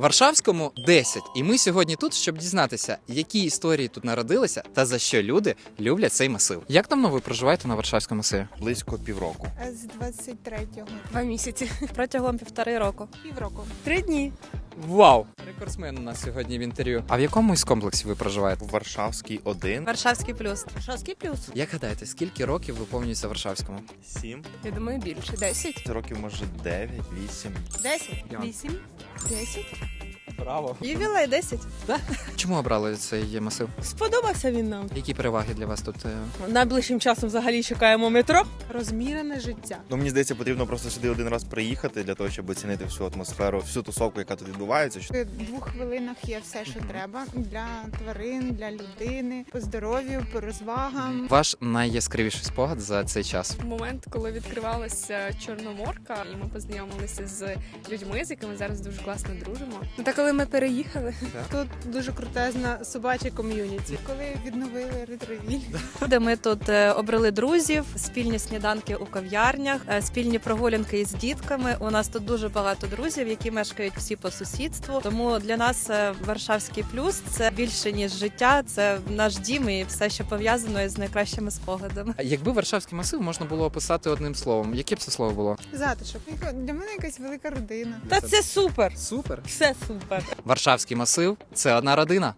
Варшавському 10. І ми сьогодні тут, щоб дізнатися, які історії тут народилися та за що люди люблять цей масив. Як давно ви проживаєте на Варшавському масиві? близько півроку. З 23-го. Два місяці. протягом півтори року. Півроку. Три дні. Вау! Рекордсмен у нас сьогодні в інтерв'ю. А в якому із комплексів ви проживаєте? Варшавський 1, Варшавський плюс. Варшавський плюс. Як гадаєте, скільки років виповнюється Варшавському? 7, Я думаю, більше. Десять. це років може 9, 8. Десять. Ян. Вісім. Десять. Браво! Ювілей 10. Чому обрали цей масив? Сподобався він нам. Які переваги для вас тут? е? Найближчим часом взагалі чекаємо метро. Розмірене життя. Ну мені здається, потрібно просто сюди один раз приїхати для того, щоб оцінити всю атмосферу, всю тусовку, яка тут відбувається. В двох хвилинах є все, що треба для тварин, для людини, по здоров'ю, по розвагам. Ваш найяскравіший спогад за цей час. момент, коли відкривалася Чорноморка, і ми познайомилися з людьми, з якими зараз дуже класно дружимо. Ну та коли ми переїхали, Тут дуже крутезна собача ком'юніті. Коли відновили ретровіль. Де ми тут е, обрали друзів, спільні сніданки у кав'ярнях, е, спільні прогулянки із дітками. У нас тут дуже багато друзів, які мешкають всі по сусідству. Тому для нас е, Варшавський плюс це більше ніж життя, це наш дім і все, що пов'язано із найкращими спогадами. А Якби Варшавський масив можна було описати одним словом, яке б це слово було? Затишок. Для мене якась велика родина. Та це супер. Супер! Все супер. Варшавський масив це одна родина.